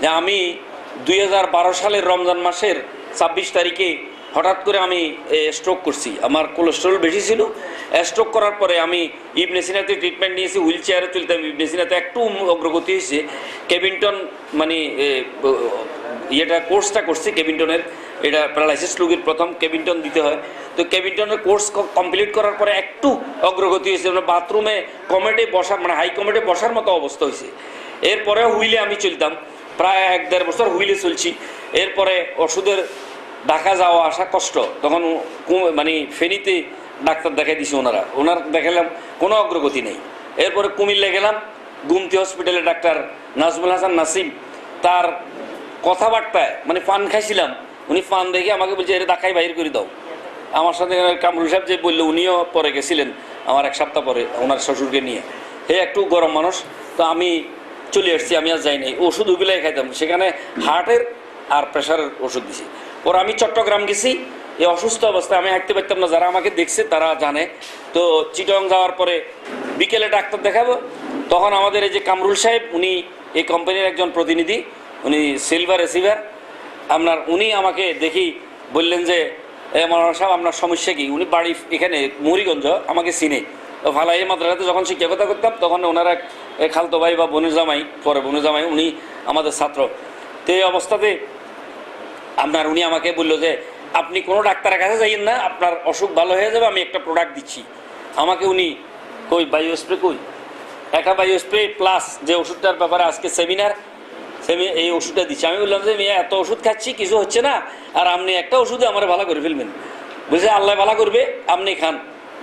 যে আমি দুই হাজার বারো সালের রমজান মাসের ছাব্বিশ তারিখে হঠাৎ করে আমি স্ট্রোক করছি। আমার কোলেস্ট্রল বেশি ছিল। স্ট্রোক করার পরে আমি ইবনেসিনাতে ট্রিটমেন্ট নিয়েছি হুইল চেয়ারে চলতাম। ইবনেসিনাতে একটু অগ্রগতি হয়েছে। কেবিনটন মানে ইয়েটা কোর্সটা করছি কেবিনটনের এটা প্যারালাইসিস রোগীর প্রথম কেবিনটন দিতে হয়। তো কেবিনটনের কোর্স কমপ্লিট করার পরে একটু অগ্রগতি হয়েছে। মানে বাথরুমে কমেটে বসার মানে হাই কমেটে বসার মতো অবস্থা হয়েছে। এরপরে হুইলে আমি চলতাম। প্রায় এক দেড় বছর হুইলে চলছি। এরপরে ওষুধের ঢাকা যাওয়া আসা কষ্ট। তখন মানে ফেনীতে ডাক্তার দেখাই দিছে ওনারা। ওনার দেখালাম, কোনো অগ্রগতি নেই। এরপরে কুমিল্লা গেলাম, গুমতি হসপিটালে ডাক্তার নাজমুল হাসান নাসিম তার কথাবার্তায় মানে পান খাইছিলাম। উনি পান দেখে আমাকে বলছে এটা ডাকাই বাইর করে দাও। আমার সাথে কামরুল সাহেব যে বলল, উনিও পরে গেছিলেন আমার এক সপ্তাহ পরে ওনার শ্বশুরকে নিয়ে। হে, একটু গরম মানুষ। তো আমি চলে এসেছি আমি আর যাইনি। ওষুধ ওগুলাই খাইতাম। সেখানে হার্টের আর প্রেশারের ওষুধ দিছি। ওর আমি চট্টগ্রাম গেছি। এই অসুস্থ অবস্থায় আমি হাঁটতে পারতাম না। যারা আমাকে দেখছে, তারা জানে। তো চিটং যাওয়ার পরে বিকেলে ডাক্তার দেখাবো। তখন আমাদের এই যে কামরুল সাহেব, উনি এই কোম্পানির একজন প্রতিনিধি। উনি সিলভার রিসিভার আপনার, উনি আমাকে দেখি বললেন যে মৌলানা সাহেব, আপনার সমস্যা কি? উনি বাড়ি এখানে, মুড়িগঞ্জ, আমাকে চিনে। তো ফালাই মাদ্রাসাতে যখন শিক্ষকতা করতাম, তখন ওনারা এ খালতো ভাই বা বনু জামাই, পরে বনু জামাই, উনি আমাদের ছাত্র। তো এই অবস্থাতে আপনার উনি আমাকে বলল যে, আপনি কোনো ডাক্তারের কাছে যাইয়েন না, আপনার অসুখ ভালো হয়ে যাবে, আমি একটা প্রোডাক্ট দিচ্ছি। আমাকে উনি কই বায়ো স্প্রে কই? একা বায়ো স্প্রে প্লাস যে ওষুধটার ব্যাপারে আজকে সেমিনার সেমি এই ওষুধটা দিচ্ছি। আমি বললাম যে, মেয়ে, এত ওষুধ খাচ্ছি, কিছু হচ্ছে না, আর আপনি একটা ওষুধে আমার ভালো করে ফেলবেন। বুঝে আল্লাহ ভালো করবে, আপনি খান।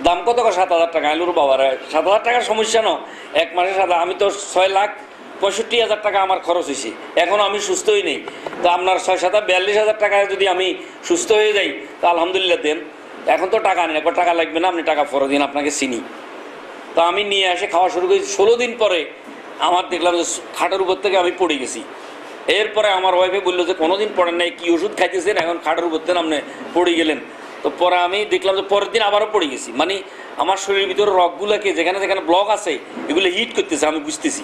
দাম কত করে? সাত হাজার টাকা। আইলুর বাবার, সাত হাজার টাকার সমস্যা ন। এক মাসে সাত আমি তো ছয় লাখ পঁয়ষট্টি হাজার টাকা আমার খরচ হয়েছে। এখনও আমি সুস্থই নেই। তো আপনার ছয় সাত বিয়াল্লিশ হাজার টাকায় যদি আমি সুস্থ হয়ে যাই, তো আলহামদুলিল্লাহ দেন। এখন তো টাকা নেই, একবার টাকা লাগবে না, আপনি টাকা ফরো দিন, আপনাকে চিনি। তো আমি নিয়ে এসে খাওয়া শুরু করেছি। ষোলো দিন পরে আমার দেখলাম যে খাটের উপর থেকে আমি পড়ে গেছি। এরপরে আমার ওয়াইফে বলল যে, কোনোদিন পড়েন নাই, কি ওষুধ খাইতেছেন? এখন খাটের উপর থেকে আপনি পড়ে গেলেন। তো পরে আমি দেখলাম যে পরের দিন আবারও পড়ে গেছি। মানে আমার শরীরের ভিতরে রগগুলোকে যেখানে যেখানে ব্লক আছে, এগুলো হিট করতেছে, আমি বুঝতেছি।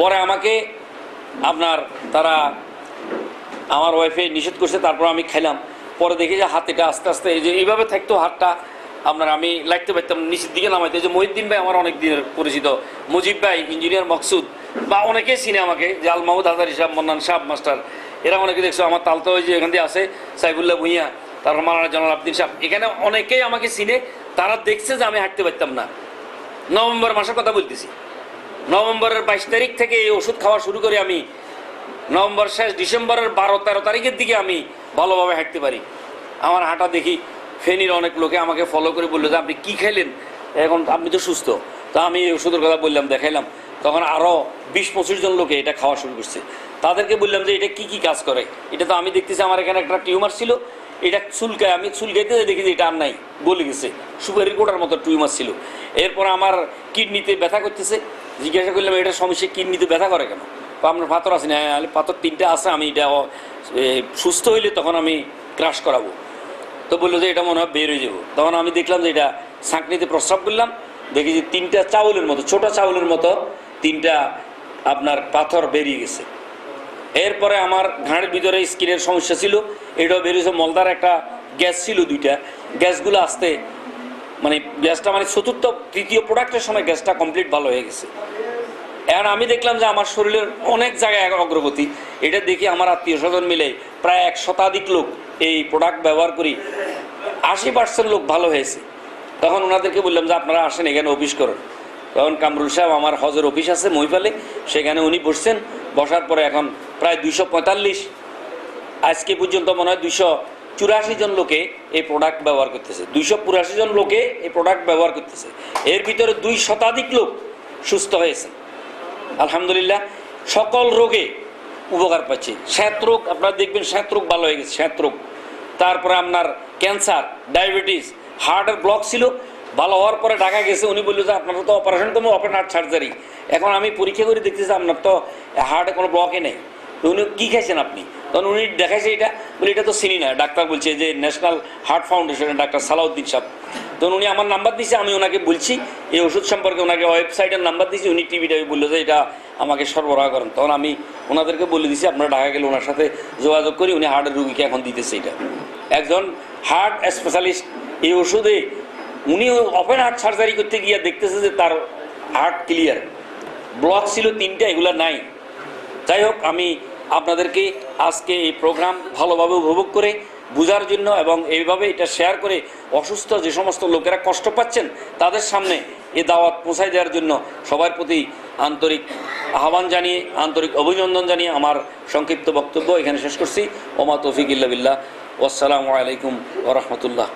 পরে আমাকে আপনার তারা আমার ওয়াইফে নিষেধ করছে, তারপর আমি খাইলাম। পরে দেখি যে হাত এটা আস্তে আস্তে এই যে এইভাবে থাকতো হাতটা, আপনার আমি লাগতে পারতাম নিচের দিকে নামাইতে। যে মহিদ্দিন ভাই আমার অনেক দিনের পরিচিত, মুজিব ভাই ইঞ্জিনিয়ার মকসুদ, বা অনেকেই চিনে আমাকে, যে আল মাহমুদ হাজারি সাহেব, মন্নান সাহেব, মাস্টার। এরা অনেকে দেখছ, আমার তালতা ওই যে এখান দিয়ে আছে, সাইফুল্লাহ ভুঁইয়া। তারপর মালানা জানাল আব্দিন সাহেব এখানে অনেকেই আমাকে চিনে, তারা দেখছে যে আমি হাঁটতে পারতাম না। নভেম্বর মাসের কথা বলতেছি। নভেম্বরের বাইশ তারিখ থেকে এই ওষুধ খাওয়া শুরু করে আমি নভেম্বর শেষ ডিসেম্বরের বারো, তেরো তারিখের দিকে আমি ভালোভাবে হাঁটতে পারি। আমার হাঁটা দেখি ফেনীর অনেক লোকে আমাকে ফলো করে বলল যে, আপনি কী খেলেন? এখন আপনি তো সুস্থ। তা আমি এই ওষুধের কথা বললাম, দেখাইলাম। তখন আরও বিশ, পঁচিশ জন লোকে এটা খাওয়া শুরু করছে। তাদেরকে বললাম যে, এটা কি কি কাজ করে? এটা তো আমি দেখতেছি, আমার এখানে একটা টিউমার ছিল। এটা চুলকায় আমি চুলকাইতে দেখি যে এটা আর নাই, গলে গেছে। সুপারি কোটার মতো টিউমার ছিল এরপর আমার কিডনিতে ব্যথা করতেছে। জিজ্ঞাসা করলাম, এটা সমস্যা কিডনিতে ব্যথা করে কেন? আপনার পাথর আছে না পাথর তিনটে আছে, আমি এটা সুস্থ হইলে তখন আমি ক্রাশ করাবো। তো বলল যে এটা মনে হয় বের হয়ে যাব। তখন আমি দেখলাম যে এটা ছাঁকনিতে প্রস্রাব করলাম। দেখি যে তিনটা চাউলের মতো, ছোট চাউলের মতো তিনটা আপনার পাথর বেরিয়ে গেছে। এরপরে আমার ঘাড়ের ভিতরে স্কিনের সমস্যা ছিল। এটাও বেরিয়েছে মলদার একটা গ্যাস ছিল দুইটা। গ্যাসগুলো আসতে মানে গ্যাসটা মানে চতুর্থ, তৃতীয় প্রোডাক্টের সময় গ্যাসটা কমপ্লিট ভালো হয়ে গেছে। এখন আমি দেখলাম যে আমার শরীরের অনেক জায়গায় অগ্রগতি। এটা দেখি আমার আত্মীয় স্বজন মিলে প্রায় এক শতাধিক লোক এই প্রোডাক্ট ব্যবহার করি। আশি পার্সেন্ট লোক ভালো হয়েছে। তখন ওনাদেরকে বললাম যে, আপনারা আসেন এখানে অফিস করুন। তখন কামরুল সাহেব, আমার হজের অফিস আছে মহিপালে, সেখানে উনি বসছেন। বসার পরে এখন প্রায় দুইশো পঁয়তাল্লিশ। আজকে পর্যন্ত মনে হয় দুইশো চুরাশি জন লোকে এই প্রোডাক্ট ব্যবহার করতেছে। দুইশো পুরাশি জন লোকে এই প্রোডাক্ট ব্যবহার করতেছে। এর ভিতরে দুই শতাধিক লোক সুস্থ হয়েছে। আলহামদুলিল্লাহ, সকল রোগে উপকার পাচ্ছে। শ্যাত রোগ আপনারা দেখবেন শ্যাত রোগ ভালো হয়ে গেছে শ্যাত রোগ তারপরে আপনার ক্যান্সার, ডায়াবেটিস হার্টের ব্লক ছিল, ভালো হওয়ার পরে ঢাকা গেছে। উনি বলল যে, আপনার তো অপারেশন তো ওপেন হার্ট সার্জারি এখন আমি পরীক্ষা করে দেখতেছি, আপনার তো হার্টে কোনো ব্লকে নেই। তো উনি কী খাইছেন আপনি? তখন উনি দেখাইছে এটা। বলে, এটা তো চিনি না। ডাক্তার বলছে যে ন্যাশনাল হার্ট ফাউন্ডেশনের ডাক্তার সালাউদ্দিন সাহেব। তখন উনি আমার নাম্বার দিয়েছে আমি ওনাকে বলছি, এই ওষুধ সম্পর্কে ওনাকে ওয়েবসাইটের নাম্বার দিয়েছি উনি টিভিটা বলল যে, এটা আমাকে সরবরাহ করেন। তখন আমি ওনাদেরকে বলে দিছি, আপনারা ঢাকা গেলে ওনার সাথে যোগাযোগ করি, উনি হার্টের রুগীকে এখন দিতেছে এটা। একজন হার্ট স্পেশালিস্ট এই ওষুধে, উনি ওপেন হার্ট সার্জারি করতে গিয়ে দেখতেছে যে, তার হার্ট ক্লিয়ার ব্লক ছিল তিনটা, এগুলো নাই। যাই হোক, আমি আপনাদেরকে আজকে এই প্রোগ্রাম ভালোভাবে উপভোগ করে বোঝার জন্য এবং এইভাবে এটা শেয়ার করে অসুস্থ যে সমস্ত লোকেরা কষ্ট পাচ্ছেন, তাদের সামনে এ দাওয়াত পৌঁছায় দেওয়ার জন্য সবার প্রতি আন্তরিক আহ্বান জানিয়ে, আন্তরিক অভিনন্দন জানিয়ে আমার সংক্ষিপ্ত বক্তব্য এখানে শেষ করছি। ওমা তৌফিক ইল্লা আসসালামু আলাইকুম ওরহমতুল্লাহ